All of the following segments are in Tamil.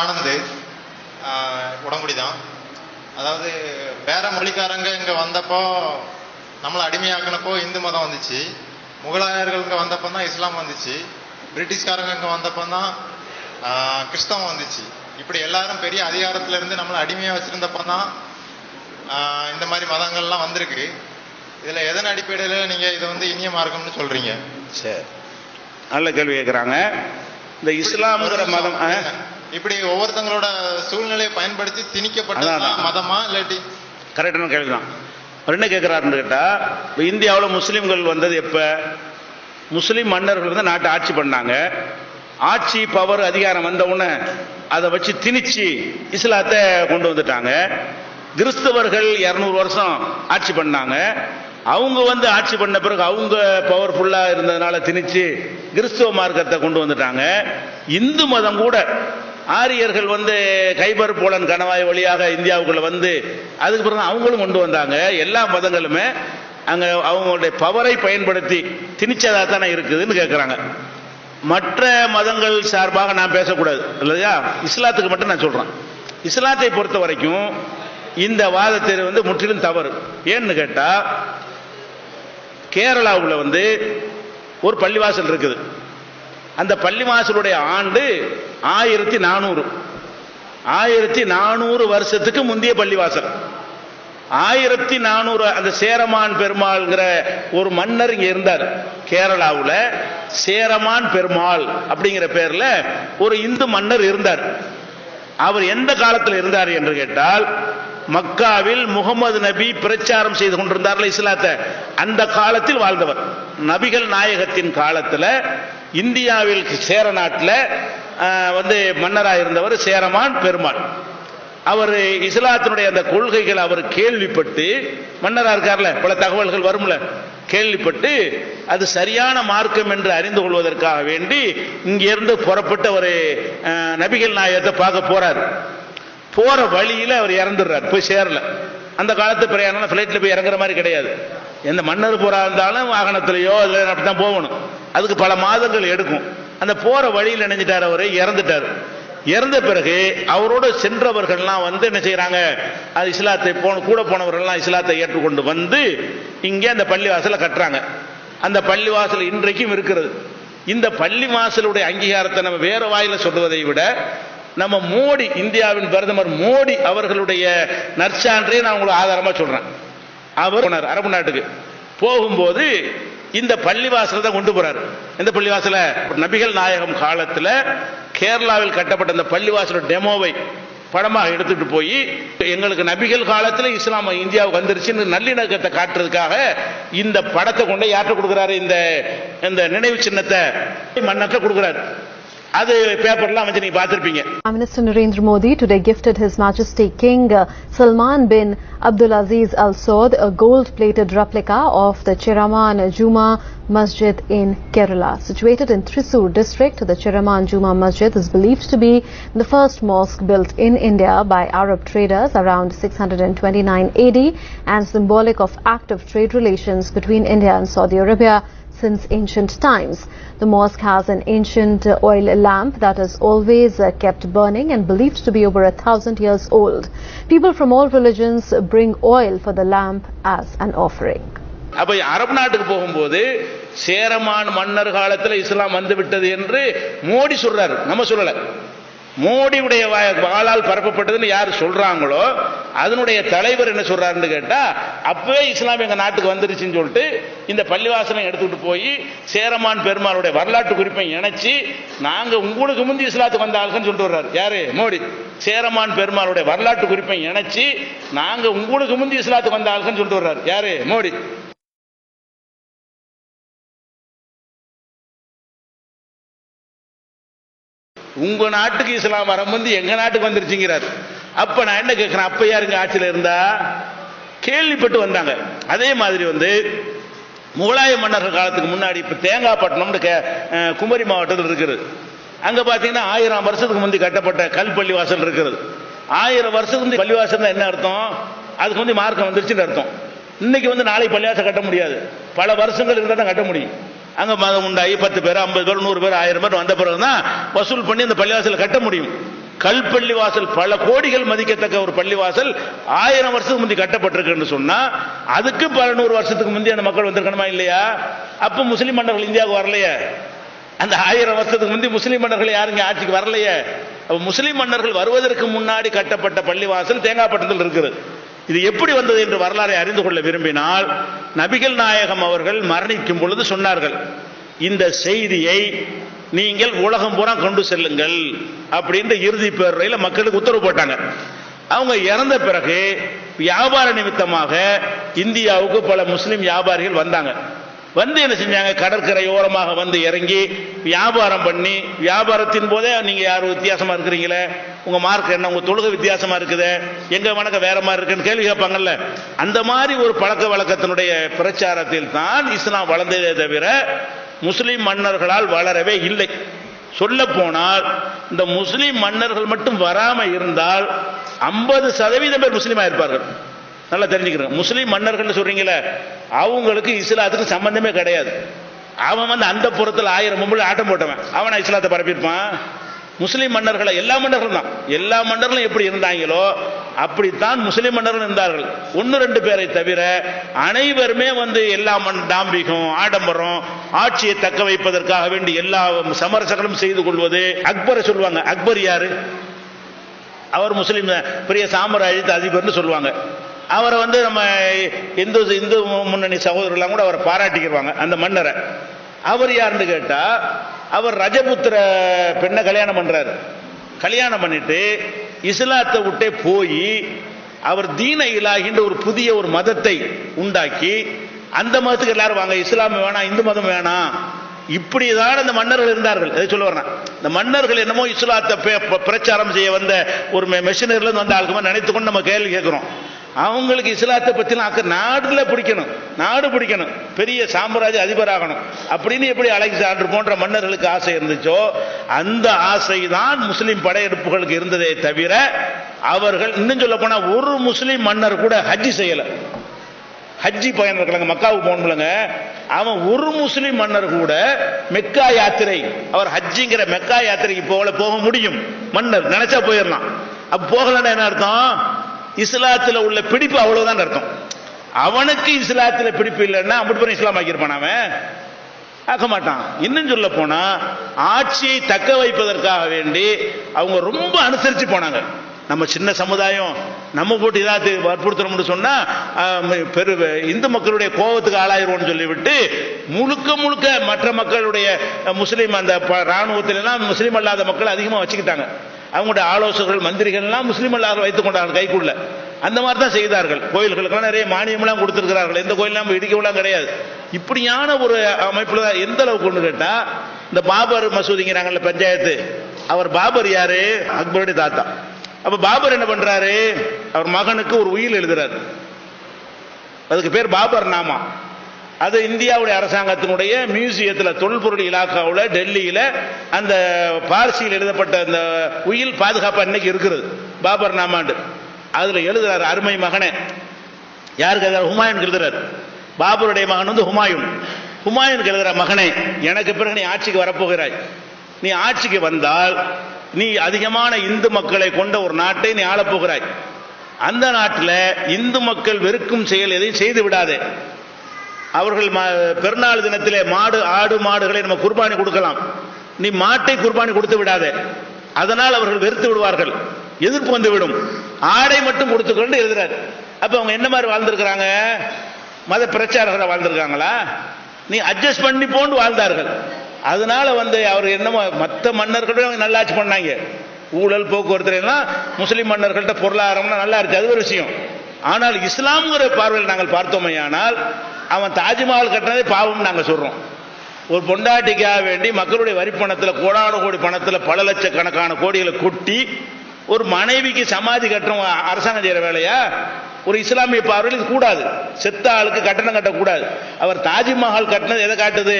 ஆனந்த் உடங்குடி தான் அதாவது வேற மொழிக்காரங்க இங்க வந்தப்போ நம்மளை அடிமையாக்குனப்போ இந்து மதம் வந்துச்சு. முகலாயர்கள் இங்க வந்தப்போ தான் இஸ்லாம் வந்துச்சு. பிரிட்டிஷ்காரங்க இங்க வந்தப்போ தான் கிறிஸ்தவம் வந்துச்சு. இப்படி எல்லாரும் பெரிய அதிகாரத்துல இருந்து நம்மளை அடிமையா வச்சிருந்தப்போ தான் இந்த மாதிரி மதங்கள்லாம் வந்திருக்கு. இதுல எதன் அடிப்படையில நீங்க இதை வந்து இனிய மார்க்கம்னு சொல்றீங்க? சரி. நல்ல கேள்வி கேட்குறாங்க இந்த இஸ்லாம்ங்கிற மதம்? இப்படி ஒவ்வொருத்தங்களோட சூழ்நிலையை பயன்படுத்தி திணிக்கப்பட்ட. மதமா இல்லாட்டி? கரெக்டான கேள்வி தான் என்ன கேட்குறாருன்னு கேட்டால் இப்போ இந்தியாவில் முஸ்லீம்கள் வந்தது எப்போ? முஸ்லீம் மன்னர்கள் வந்து நாட்டை ஆட்சி பண்ணாங்க. ஆட்சி பவர் அதிகாரம் வந்த உடனே அதை வச்சு திணிச்சு இஸ்லாத்தை கொண்டு வந்துட்டாங்க. கிறிஸ்தவர்கள் இரநூறு வருஷம் ஆட்சி பண்ணாங்க. அவங்க வந்து ஆட்சி பண்ண பிறகு அவங்க பவர்ஃபுல்லாக இருந்ததுனால திணிச்சு கிறிஸ்துவ மார்க்கத்தை கொண்டு வந்துட்டாங்க. இந்து மதம் கூட ஆரியர்கள் வந்து கைபர் போலன் கணவாய் வழியாக இந்தியாவுக்குள்ள வந்து அதுக்கு பிறகு அவங்களும் கொண்டு வந்தாங்க. எல்லா மதங்களுமே அங்க அவங்களுடைய பவரை பயன்படுத்தி திணிச்சதா தானே இருக்குதுன்னு கேட்குறாங்க மற்ற மதங்கள் சார்பாக நான் பேசக்கூடாது இல்லையா? இஸ்லாத்துக்கு மட்டும் நான் சொல்றேன். இஸ்லாத்தை பொறுத்த வரைக்கும் இந்த வாதத்தை வந்து முற்றிலும் தவறு. ஏன்னு கேட்டா கேரளாவில் வந்து ஒரு பள்ளிவாசல் இருக்குது. அந்த பள்ளிவாசலுடைய ஆண்டு ஆயிரத்தி நானூறு. ஆயிரத்தி நானூறு வருஷத்துக்கு முந்தைய பள்ளிவாசல். ஆயிரத்தி நானூறு அந்த சேரமான் பெருமாள்ங்கிற ஒரு மன்னர் இங்க இருந்தார். கேரளாவில் சேரமான் பெருமாள் அப்படிங்கிற பேர்ல ஒரு இந்து மன்னர் இருந்தார். அவர் எந்த காலத்தில் இருந்தார் என்று கேட்டால் மக்காவில் முகமது நபி பிரச்சாரம் செய்து கொண்டிருந்தார்கள் இஸ்லாத்தை. அந்த காலத்தில் வாழ்ந்தவர். நபிகள் நாயகத்தின் காலத்தில் இந்தியாவில் சேர நாட்டில் வந்து மன்னராக இருந்தவர் சேரமான் பெருமாள் அவர் இஸ்லாத்தினுடைய அந்த கொள்கைகள் அவர் கேள்விப்பட்டு மன்னராக இருக்கார்ல பல தகவல்கள் வரும்ல கேள்விப்பட்டு அது சரியான மார்க்கம் என்று அறிந்து கொள்வதற்காக வேண்டி இங்கிருந்து புறப்பட்டு அவர் நபிகள் நாயகத்தை பார்க்க போறார். போற வழியில் அவர் இறந்துடுறார் போய் சேரல. அந்த காலத்து பிரயாணம் ஃப்ளைட்டில் போய் இறங்குற மாதிரி கிடையாது. எந்த மன்னர் போறா இருந்தாலும் வாகனத்திலேயோ இல்லை அப்படித்தான் போகணும். அதுக்கு பல மாதங்கள் எடுக்கும். அந்த போற வழியில் நினைஞ்சிட்டார் அவரு இறந்துட்டார். இறந்த பிறகு அவரோடு சென்றவர்கள்லாம் வந்து என்ன செய்யறாங்க அது இஸ்லாத்தை போன கூட போனவர்கள்லாம் இஸ்லாத்தை ஏற்றுக்கொண்டு வந்து இங்கே அந்த பள்ளிவாசலை கட்டுறாங்க. அந்த பள்ளிவாசல் இன்றைக்கும் இருக்கிறது. இந்த பள்ளி வாசலுடைய அங்கீகாரத்தை நம்ம வேற வாயில சொல்வதை விட நம்ம மோடி இந்தியாவின் பிரதமர் மோடி அவர்களுடைய நற்சான்றையே நான் உங்களுக்கு ஆதாரமா சொல்றேன். அவர் போனார் அரபு நாட்டுக்கு போகும்போது இந்த பள்ளிவாசலை தான் கொண்டு போறார். இந்த பள்ளிவாசல? நபிகள் நாயகம் காலத்தில் கேரளாவில் கட்டப்பட்ட அந்த பள்ளிவாசல டெமோவை படமாக எடுத்துட்டு போய் எங்களுக்கு நபிகள் காலத்தில் இஸ்லாம் இந்தியாவுக்கு வந்துருச்சுன்னு நல்லிணக்கத்தை காட்டுறதுக்காக இந்த படத்தை கொண்டு யார்கிட்ட கொடுக்குறாரு? இந்த இந்த நினைவு சின்னத்தை மன்னத்தை கொடுக்குறாரு. Prime Minister Narendra Modi today gifted His Majesty King uh, Salman bin Abdulaziz Al Saud a gold-plated replica of the Chiraman Juma Masjid in Kerala. Situated in Thrissur district, the Chiraman Juma Masjid is believed to be the first mosque built in India by Arab traders around 629 AD and symbolic of active trade relations between India and Saudi Arabia since ancient times. The mosque has an ancient uh, oil lamp that is always uh, kept burning and believed to be over a thousand years old. People from all religions bring oil for the lamp as an offering. அப்ப அரபு நாட்டுக்கு போகும்போது சேரமான் மன்னர் காலத்துல இஸ்லாம் வந்து விட்டது என்று மோடி சொல்றாரு நம்ம சொல்லல மோடியுடைய வா- வாளால் பரப்பப்பட்டதுன்னு யார் சொல்றாங்களோ அதனுடைய தலைவர் என்ன சொல்றாருன்னு கேட்டா அப்பவே இஸ்லாம் எங்க நாட்டுக்கு வந்துருச்சுன்னு சொல்லிட்டு இந்த பள்ளிவாசனை எடுத்துக்கிட்டு போய் சேரமான் பெருமாளுடைய வரலாற்று குறிப்பை இணைச்சு நாங்க உங்களுக்கு முந்தி இஸ்லாத்துக்கு வந்தாங்கன்னு சொல்லிட்டு வர்றாரு. யாரு? மோடி. சேரமான் பெருமாளுடைய வரலாற்று குறிப்பை இணைச்சு நாங்க உங்களுக்கு முந்தி இஸ்லாத்துக்கு வந்தாங்கன்னு சொல்லிட்டு வர்றாரு. யாரு? மோடி. உங்க நாட்டுக்கு இஸ்லாம் வரும்போது எங்க நாட்டுக்கு வந்துருச்சுங்கிறார். அப்ப நான் என்ன கேட்கிறேன் அப்ப யாருங்க ஆட்சியில் இருந்தா கேள்விப்பட்டு வந்தாங்க. அதே மாதிரி வந்து முகலாய மன்னர்கள் காலத்துக்கு முன்னாடி இப்ப தேங்காய்பட்டினம்னு கே- குமரி மாவட்டத்தில் இருக்குது. அங்க பாத்தீங்கன்னா ஆயிரம் வருஷத்துக்கு முந்தி கட்டப்பட்ட கல் பள்ளிவாசல் இருக்கிறது ஆயிரம் வருஷத்துக்கு முந்தி பள்ளிவாசல் என்ன அர்த்தம்? அதுக்கு வந்து மார்க்கம் வந்துருச்சுன்னு அர்த்தம். இன்னைக்கு வந்து நாளைக்கு பள்ளிவாசல் கட்ட முடியாது. பல வருஷங்கள் இருந்தால் தான் கட்ட முடியும். அங்க மதம் உண்டாகி பத்து பேர் ஐம்பது பேர் நூறு பேர் ஆயிரம் பேர் வந்த பிறகுதான் வசூல் பண்ணி அந்த பள்ளிவாசல் கட்ட முடியும். கல் பள்ளிவாசல் பல கோடிகள் மதிக்கத்தக்க ஒரு பள்ளிவாசல் ஆயிரம் வருஷத்துக்கு முந்தி கட்டப்பட்டிருக்குன்னு சொன்னா அதுக்கு பல நூறு வருஷத்துக்கு முந்தி அந்த மக்கள் வந்திருக்கணுமா இல்லையா? அப்ப முஸ்லிம் மன்னர்கள் இந்தியாவுக்கு வரலையே. அந்த ஆயிரம் வருஷத்துக்கு முந்தி முஸ்லிம் மன்னர்கள் யாருங்க ஆட்சிக்கு வரலையே. அப்ப முஸ்லிம் மன்னர்கள் வருவதற்கு முன்னாடி கட்டப்பட்ட பள்ளிவாசல் தேங்காய்பட்டத்தில் இருக்குது. இது எப்படி வந்தது என்று வரலாறை அறிந்து கொள்ள விரும்பினால் நபிகள் நாயகம் அவர்கள் மரணிக்கும் பொழுது சொன்னார்கள் இந்த செய்தியை நீங்கள் உலகம் பூரா கொண்டு செல்லுங்கள் அப்படின்ற இறுதி பேருரையில மக்களுக்கு உத்தரவு போட்டாங்க. அவங்க இறந்த பிறகு வியாபார நிமித்தமாக இந்தியாவுக்கு பல முஸ்லிம் வியாபாரிகள் வந்தாங்க. வந்து என்ன செஞ்சாங்க? கடற்கரை ஓரமாக வந்து இறங்கி வியாபாரம் பண்ணி வியாபாரத்தின் போதே நீங்கள் யார் வித்தியாசமாக இருக்கிறீங்களே? உங்கள் மார்க் என்ன? உங்கள் தொழுகை வித்தியாசமாக இருக்குது? எங்கே வணக்கம் வேற மாதிரி இருக்குன்னு கேள்வி கேட்பாங்கல்ல. அந்த மாதிரி ஒரு பழக்க வழக்கத்தினுடைய பிரச்சாரத்தில் தான் இஸ்லாம் வளர்ந்ததே தவிர முஸ்லீம் மன்னர்களால் வளரவே இல்லை. சொல்ல போனால் இந்த முஸ்லீம் மன்னர்கள் மட்டும் வராமல் இருந்தால் ஐம்பது சதவீதம் பேர் முஸ்லீமாக இருப்பார்கள். நல்லா தெரிஞ்சுக்கிறோம். முஸ்லீம் மன்னர்கள் சொல்றீங்களே அவங்களுக்கு இஸ்லாத்துக்கு சம்பந்தமே கிடையாது. அவன் வந்து அந்த புறத்தில் ஆயிரம் மும்புல ஆட்டம் போட்டவன். அவனை இஸ்லாத்தை பரப்பியிருப்பான்? முஸ்லீம் மன்னர்களை எல்லா மன்னர்களும் தான். எல்லா மன்னர்களும் எப்படி இருந்தாங்களோ அப்படித்தான் முஸ்லீம் மன்னர்கள் இருந்தார்கள். ஒன்று ரெண்டு பேரை தவிர அனைவருமே வந்து எல்லா மண் டாம்பிகம் ஆடம்பரம் ஆட்சியை தக்க வைப்பதற்காக வேண்டி எல்லா சமரசங்களும் செய்து கொள்வது. அக்பரை சொல்லுவாங்க. அக்பர் யாரு? அவர் முஸ்லீம் பெரிய சாம்ராஜ்யத்து அதிபர்னு சொல்லுவாங்க. அவரை வந்து நம்ம இந்து இந்து முன்னணி சகோதரர்லாம் கூட அவரை பாராட்டிக்கிடுவாங்க அந்த மன்னரை. அவர் யாருன்னு கேட்டா அவர் ரஜபுத்திர பெண்ணை கல்யாணம் பண்றாரு. கல்யாணம் பண்ணிட்டு இஸ்லாத்தை விட்டே போய் அவர் தீன இலாகின்ற ஒரு புதிய ஒரு மதத்தை உண்டாக்கி அந்த மதத்துக்கு எல்லாரும் வாங்க இஸ்லாம் வேணாம் இந்து மதம் வேணாம். இப்படிதான் அந்த மன்னர்கள் இருந்தார்கள். எதை சொல்ல வரேன் இந்த மன்னர்கள் என்னமோ இஸ்லாத்தை பிரச்சாரம் செய்ய வந்த ஒரு மெஷினரில இருந்து வந்த ஆளுக்குமே நினைத்து கொண்டு நம்ம கேள்வி கேட்கிறோம். அவங்களுக்கு இஸ்லாத்தை பற்றின அக்க நாடுல பிடிக்கணும். நாடு பிடிக்கணும். பெரிய சாம்ராஜ்ய அதிபராகணும். அப்படின்னு எப்படி அலெக்சாண்டர் போன்ற மன்னர்களுக்கு ஆசை இருந்துச்சோ அந்த ஆசை தான் முஸ்லீம் படையெடுப்புகளுக்கு இருந்ததே தவிர அவர்கள் இன்னும் சொல்ல போனால் ஒரு முஸ்லீம் மன்னர் கூட ஹஜ்ஜி செய்யலை. ஹஜ்ஜி பயணம் இருக்கலங்க மக்காவுக்கு போகணும்லங்க. அவன் ஒரு முஸ்லீம் மன்னர் கூட மெக்கா யாத்திரை அவர் ஹஜ்ஜிங்கிற மெக்கா யாத்திரைக்கு போகல போக முடியும். மன்னர் நினைச்சா போயிடலாம். அப்போ போகலன்னா என்ன அர்த்தம்? இஸ்லாத்துல உள்ள பிடிப்பு அவ்வளவுதான் அர்த்தம். அவனுக்கு இஸ்லாத்துல பிடிப்பு இல்லைன்னா அப்படி போய் இஸ்லாம் ஆக்கியிருப்பான் அவன். ஆக்க மாட்டான். இன்னும் சொல்ல போனா ஆட்சியை தக்க வைப்பதற்காக வேண்டி அவங்க ரொம்ப அனுசரிச்சு போனாங்க. நம்ம சின்ன சமுதாயம் நம்ம போட்டு ஏதாவது வற்புறுத்தணும்னு சொன்னா பெரு இந்து மக்களுடைய கோபத்துக்கு ஆளாயிருவோம்னு சொல்லிவிட்டு முழுக்க முழுக்க மற்ற மக்களுடைய முஸ்லீம் அந்த ப- முஸ்லீம் அல்லாத மக்கள் அதிகமாக வச்சுக்கிட்டாங்க. அவங்களுடைய ஆலோசகர்கள் மந்திரிகள்லாம் முஸ்லீம் எல்லாரும் வைத்துக் கொண்டார்கள் கைக்குள்ள. அந்த மாதிரி தான் செய்தார்கள். கோயில்களுக்கெல்லாம் நிறைய மானியம்லாம் கொடுத்துருக்கிறார்கள். எந்த கோயிலும் நம்ம கிடையாது. இப்படியான ஒரு அமைப்பில் தான் எந்த அளவுக்கு ஒன்று கேட்டா இந்த பாபர் மசூதிங்கிறாங்கல்ல பஞ்சாயத்து. அவர் பாபர் யாரு? அக்பருடைய தாத்தா. அப்ப பாபர் என்ன பண்றாரு? அவர் மகனுக்கு ஒரு உயில் எழுதுறாரு. அதுக்கு பேர் பாபர் நாமா. அது இந்தியாவுடைய அரசாங்கத்தினுடைய மியூசியத்தில் தொல்பொருள் இலாக்காவில் டெல்லியில் அந்த பார்சியில் எழுதப்பட்ட அந்த உயில் பாதுகாப்பாக இன்னைக்கு இருக்கிறது. பாபர் நாமாண்டு. அதில் எழுதுறாரு அருமை மகனே. யாருக்கு எழுதுறாரு? ஹுமாயூன் எழுதுறார். பாபருடைய மகன் வந்து ஹுமாயூன். ஹுமாயூனுக்கு எழுதுற மகனே எனக்கு பிறகு நீ ஆட்சிக்கு வரப்போகிறாய். நீ ஆட்சிக்கு வந்தால் நீ அதிகமான இந்து மக்களை கொண்ட ஒரு நாட்டை நீ ஆளப்போகிறாய். அந்த நாட்டில் இந்து மக்கள் வெறுக்கும் செயல் எதையும் செய்து விடாதே. அவர்கள் ம- பெருநாள் தினத்திலே மாடு ஆடு மாடுகளை நம்ம குர்பானி கொடுக்கலாம். நீ மாட்டை குர்பானி கொடுத்து விடாதே. அதனால் அவர்கள் வெறுத்து விடுவார்கள். எதிர்ப்பு வந்து விடும் ஆடை மட்டும் கொடுத்துக்கொண்டு எழுதுறாரு. அப்ப அவங்க என்ன மாதிரி வாழ்ந்திருக்கிறாங்க? மத பிரச்சாரகரை வாழ்ந்திருக்காங்களா? நீ அட்ஜஸ்ட் பண்ணி போண்டு வாழ்ந்தார்கள். அதனால வந்து அவர் என்னமோ மற்ற மன்னர்களோட அவங்க நல்லாட்சி பண்ணாங்க. ஊழல் போக்குவரத்து எல்லாம் முஸ்லீம் மன்னர்கள்ட்ட பொருளாதாரம்னா நல்லா இருக்கு. அது ஒரு விஷயம். ஆனால் இஸ்லாம்ங்கிற பார்வையில் நாங்கள் பார்த்தோமே ஆனால் அவன் தாஜ்மஹால் கட்டினதே பாவம் நாங்கள் சொல்கிறோம் ஒரு பொண்டாட்டிக்காக வேண்டி மக்களுடைய வரி பணத்தில் கோடான கோடி பணத்தில் பல லட்சக்கணக்கான கோடிகளை கொட்டி ஒரு மனைவிக்கு சமாதி கட்டுறோம் அரசாங்கம் செய்கிற வேலையா? ஒரு இஸ்லாமிய பார்வையில் கூடாது. செத்த ஆளுக்கு கட்டணம் கட்டக்கூடாது. அவர் தாஜ்மஹால் கட்டினது எதை காட்டுது?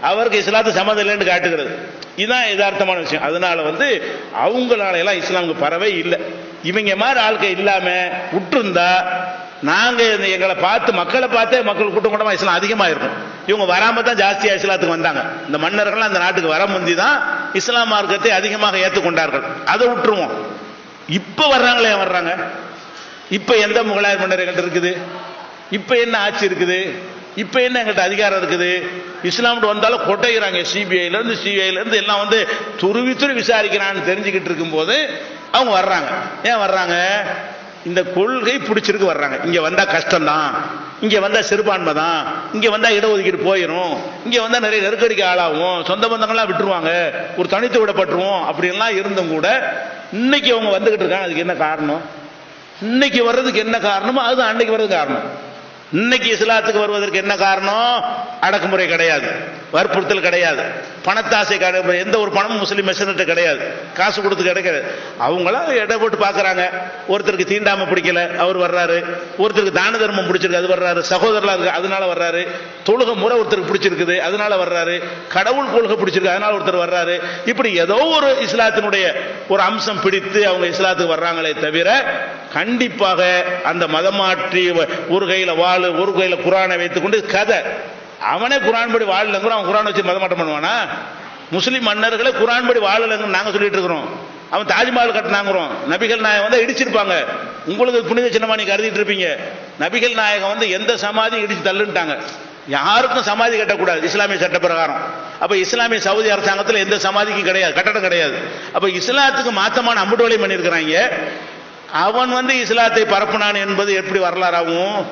அவருக்கு இஸ்லாத்து சம்மதம் இல்லைன்னு காட்டுகிறது. இதுதான் யதார்த்தமான விஷயம். அதனால வந்து அவங்களால எல்லாம் இஸ்லாமுக்கு பரவே இல்லை. இவங்க மாதிரி ஆட்கள் இல்லாமல் விட்டுருந்தா நாங்க இந்த எங்களை பார்த்து மக்களை பார்த்தே மக்கள் கூட்டம் கூட்டமா இஸ்லாம் அதிகமா இருக்கும் இவங்க வராம தான் ஜாஸ்தியாக இஸ்லாத்துக்கு வந்தாங்க. இந்த மன்னர்கள் அந்த நாட்டுக்கு வர முந்தி தான் இஸ்லாம் மார்க்கத்தை அதிகமாக ஏற்றுக்கொண்டார்கள். அதை விட்டுருவோம். இப்ப வர்றாங்களே ஏன் வர்றாங்க? இப்ப எந்த முகலாயர் மன்னர் எங்கள்கிட்ட இருக்குது? இப்ப என்ன ஆட்சி இருக்குது? இப்ப என்ன எங்கிட்ட அதிகாரம் இருக்குது? இஸ்லாம்கிட்ட வந்தாலும் கொட்டைகிறாங்க சிபிஐல இருந்து இருந்து எல்லாம் வந்து துருவி துருவி விசாரிக்கிறான்னு தெரிஞ்சுக்கிட்டு இருக்கும்போது அவங்க வர்றாங்க. ஏன் வர்றாங்க? இந்த கொள்கை பிடிச்சிருக்கு வர்றாங்க. இங்க வந்தா கஷ்டம்தான். இங்க வந்தா சிறுபான்மை தான் இங்க வந்தா இடஒதுக்கீடு போயிடும் இங்க வந்தா நிறைய நெருக்கடிக்கு ஆளாகும். சொந்த பந்தங்கள்லாம் விட்டுருவாங்க. ஒரு தனித்து விடப்பட்டுருவோம். அப்படின்லாம் இருந்தும் கூட இன்னைக்கு அவங்க வந்துகிட்டு இருக்காங்க. அதுக்கு என்ன காரணம்? இன்னைக்கு வர்றதுக்கு என்ன காரணமோ அதுதான் அன்னைக்கு வர்றதுக்கு காரணம். இன்னைக்கு இஸ்லாத்துக்கு வருவதற்கு என்ன காரணம்? அடக்குமுறை கிடையாது. வற்புறுத்தல் கிடையாது. பணத்தாசை கிடையாது எந்த ஒரு பணமும் முஸ்லீம் மெஷர்கிட்ட கிடையாது. காசு கொடுத்து கிடைக்காது அவங்களாம் எடை போட்டு பார்க்குறாங்க ஒருத்தருக்கு தீண்டாமல் பிடிக்கல அவர் வர்றாரு. ஒருத்தருக்கு தான தர்மம் பிடிச்சிருக்கு அது வர்றாரு. சகோதரலா இருக்கு அதனால வர்றாரு. தொழுக முறை ஒருத்தருக்கு பிடிச்சிருக்குது அதனால வர்றாரு. கடவுள் கொள்கை பிடிச்சிருக்கு அதனால ஒருத்தர் வர்றாரு. இப்படி ஏதோ ஒரு இஸ்லாத்தினுடைய ஒரு அம்சம் பிடித்து அவங்க இஸ்லாத்துக்கு வர்றாங்களே தவிர கண்டிப்பாக அந்த மதம் மாற்றி வ- ஒரு கையில் வாள் ஒரு கையில் குரானை வைத்துக்கொண்டு கதை. அவனே குரான் படி வாழலங்கிற அவன் குரான் வச்சு மதமாட்டம் பண்ணுவானா? முஸ்லீம் மன்னர்களை குரான் படி வாழலங்கன்னு நாங்கள் சொல்லிட்டு இருக்கிறோம். அவன் தாஜ்மஹால் கட்டினாங்கிறோம். நபிகள் நாயகம் வந்து இடிச்சிருப்பாங்க. உங்களுக்கு புனித சின்னமா நீங்க கருதிட்டு இருப்பீங்க. நபிகள் நாயகம் வந்து எந்த சமாதியும் இடிச்சு தள்ளுன்ட்டாங்க. யாருக்கும் சமாதி கட்டக்கூடாது. இஸ்லாமிய சட்ட பிரகாரம் அப்ப இஸ்லாமிய சவுதி அரசாங்கத்தில் எந்த சமாதிக்கும் கிடையாது. கட்டடம் கிடையாது. அப்ப இஸ்லாத்துக்கு மாத்தமான அம்புட்டு வேலையும் பண்ணியிருக்கிறாங்க. அவன் வந்து இஸ்லாத்தை பரப்புனான் என்பது எப்படி வரலாறாகவும்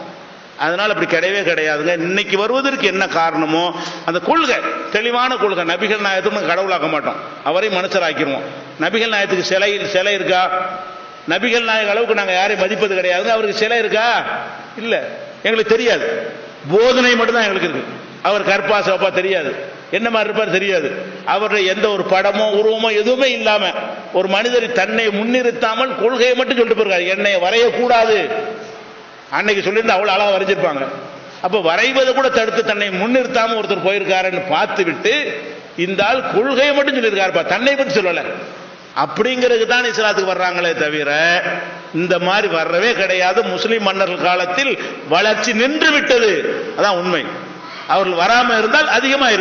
அதனால் அப்படி கிடையவே கிடையாதுங்க. இன்னைக்கு வருவதற்கு என்ன காரணமோ அந்த கொள்கை தெளிவான கொள்கை நபிகள் நாயகத்துக்கு கடவுளாக்க மாட்டோம். அவரை மனுஷராக்கிடுவோம். நபிகள் நாயகத்துக்கு சிலை சிலை இருக்கா? நபிகள் நாயக அளவுக்கு நாங்கள் யாரையும் மதிப்பது கிடையாதுங்க. அவருக்கு சிலை இருக்கா? இல்லை. எங்களுக்கு தெரியாது. போதனை மட்டும்தான் எங்களுக்கு இருக்கு. அவர் கற்பா சிவப்பா தெரியாது. என்ன மாதிரி இருப்பார் தெரியாது. அவருடைய எந்த ஒரு படமோ உருவமோ எதுவுமே இல்லாம ஒரு மனிதர் தன்னை முன்னிறுத்தாமல் கொள்கையை மட்டும் சொல்லிட்டு போயிருக்காரு. என்னை வரையக்கூடாது. அன்னைக்கு சொல்லியிருந்தா அவ்வளவு அழகா வரைஞ்சிருப்பாங்க. அப்ப வரைவதை கூட தடுத்து தன்னை முன்னிறுத்தாம ஒருத்தர் போயிருக்காருன்னு பார்த்து விட்டு இந்த ஆள் கொள்கையை மட்டும் சொல்லியிருக்காருப்பா. தன்னை பற்றி சொல்லல. அப்படிங்கிறதுக்கு தான் இஸ்லாத்துக்கு வர்றாங்களே தவிர இந்த மாதிரி வர்றவே கிடையாது. முஸ்லிம் மன்னர்கள் காலத்தில் வளர்ச்சி நின்று விட்டது. அதான் உண்மை. அவர்கள் வராம இருந்தால் அதிகமாக இருக்கும்